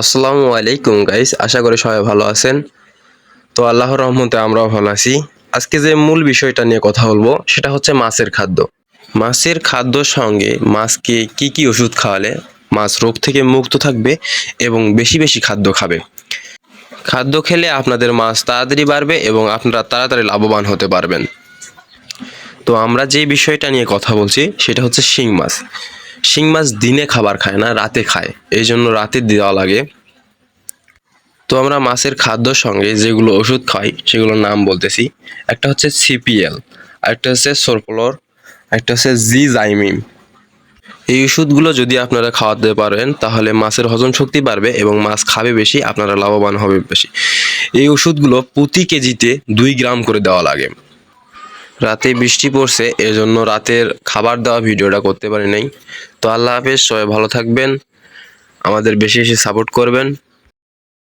আসসালামু আলাইকুম গাইস আশা করি সবাই ভালো আছেন। তো আল্লাহর রহমতে আমরাও ভালো আছি। আজকে যে মূল বিষয়টা নিয়ে কথা বলব, সেটা হচ্ছে মাছের খাদ্য। মাছের খাদ্যর সঙ্গে মাছকে কি কি ওষুধ খাওয়ালে মাছ রোগ থেকে মুক্ত থাকবে এবং বেশি বেশি খাদ্য খাবে। খাদ্য খেলে আপনাদের মাছ তাড়াতাড়ি বাড়বে এবং আপনারা তাড়াতাড়ি লাভবান হতে পারবেন। তো আমরা যে বিষয়টা নিয়ে কথা বলছি, সেটা হচ্ছে শিং মাছ। শিং মাছ দিনে খাবার খায় না, রাতে খায়। এই জন্য রাতে দেওয়া লাগে। তো আমরা মাছের খাদ্যর সঙ্গে যেগুলো ওষুধ খাই, সেগুলোর নাম বলতেছি। একটা হচ্ছে সিপিএল একটা হচ্ছে সোরপোলর একটা হচ্ছে জি জাইমিম এই ওষুধগুলো যদি আপনারা খাওয়াতে পারেন, তাহলে মাছের হজম শক্তি বাড়বে এবং মাছ খাবে বেশি, আপনারা লাভবান হবে বেশি। এই ওষুধগুলো প্রতি কেজিতে দুই গ্রাম করে দেওয়া লাগে। রাতে বৃষ্টি পড়ছে, এজন্য রাতের খাবার দেওয়া ভিডিওটা করতে পারি নাই। তো আল্লাহ হাফেজ, সবাই ভালো থাকবেন, আমাদের বেশি বেশি সাপোর্ট করবেন।